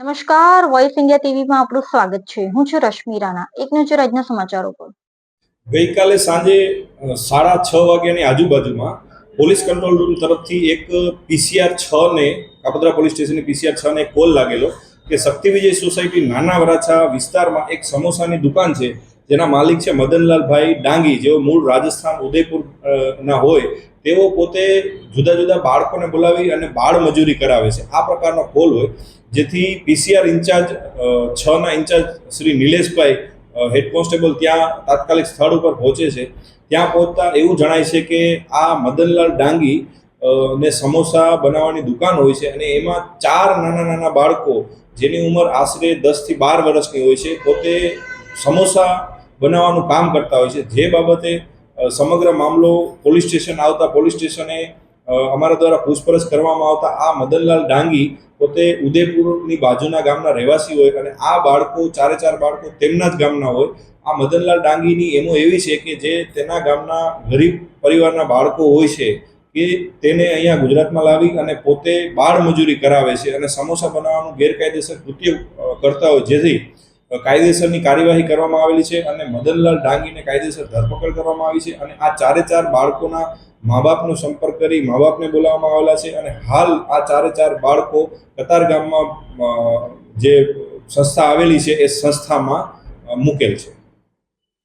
નમસ્કાર voice India ટીવીમાં આપણું સ્વાગત છે. હું છું રશ્મિ રાણા. એક નજર આજના સમાચારો પર. ગઈકાલે સાંજે સાડા છ વાગ્યાની આજુબાજુમાં પોલીસ કંટ્રોલ રૂમ તરફથી એક પીસીઆર છ ને, કાપોદ્રા પોલીસ સ્ટેશનની પીસીઆર છ ને કોલ લાગેલો કે શક્તિ વિજય સોસાયટી નાના વરાછા વિસ્તારમાં એક સમોસાની દુકાન છે જેના માલિક છે મદનલાલભાઈ ડાંગી. જેઓ મૂળ રાજસ્થાન ઉદયપુર ના હોય, તેઓ પોતે જુદા જુદા બાળકોને બોલાવી અને બાળ મજૂરી કરાવે છે. આ પ્રકારનો કોલ હોય, જેથી PCR incharge છના incharge Shri Nileshbhai head constable ત્યાં તાત્કાલિક સ્થળ ઉપર પહોંચે છે. ત્યાં પહોંચતા એવું જણાય છે કે આ મદનલાલ ડાંગી ને સમોસા બનાવવાની દુકાન હોય છે અને એમાં ચાર નાના નાના બાળકો, જેની ઉંમર આશરે દસથી બાર વર્ષની હોય છે, પોતે સમોસા બનાવવાનું કામ કરતા હોય છે. જે બાબતે સમગ્ર મામલો પોલીસ સ્ટેશન આવતા પોલીસ સ્ટેશને અમારા દ્વારા પૂછપરછ કરવામાં આવતા આ મદનલાલ ડાંગી પોતે ઉદયપુરની બાજુના ગામના રહેવાસી હોય અને આ બાળકો, ચારે ચાર બાળકો તેમના જ ગામના હોય. આ મદનલાલ ડાંગીની એમો એવી છે કે જે તેના ગામના ગરીબ પરિવારના બાળકો હોય છે કે તેને અહીંયા ગુજરાતમાં લાવી અને પોતે બાળ મજૂરી કરાવે છે અને સમોસા બનાવવાનું ગેરકાયદેસર કૃત્ય કરતા હોય. જેથી કાયદેસરની કાર્યવાહી કરવામાં આવેલી છે અને મદનલાલ ડાંગીને કાયદેસર ધરપકડ કરવામાં આવી છે અને આ ચારે ચાર બાળકોના મા બાપનો સંપર્ક કરી મા બાપને બોલાવવામાં આવેલા છે અને હાલ આ ચારે ચાર બાળકો કતાર ગામમાં જે સંસ્થા આવેલી છે એ સંસ્થામાં મૂકેલ છે.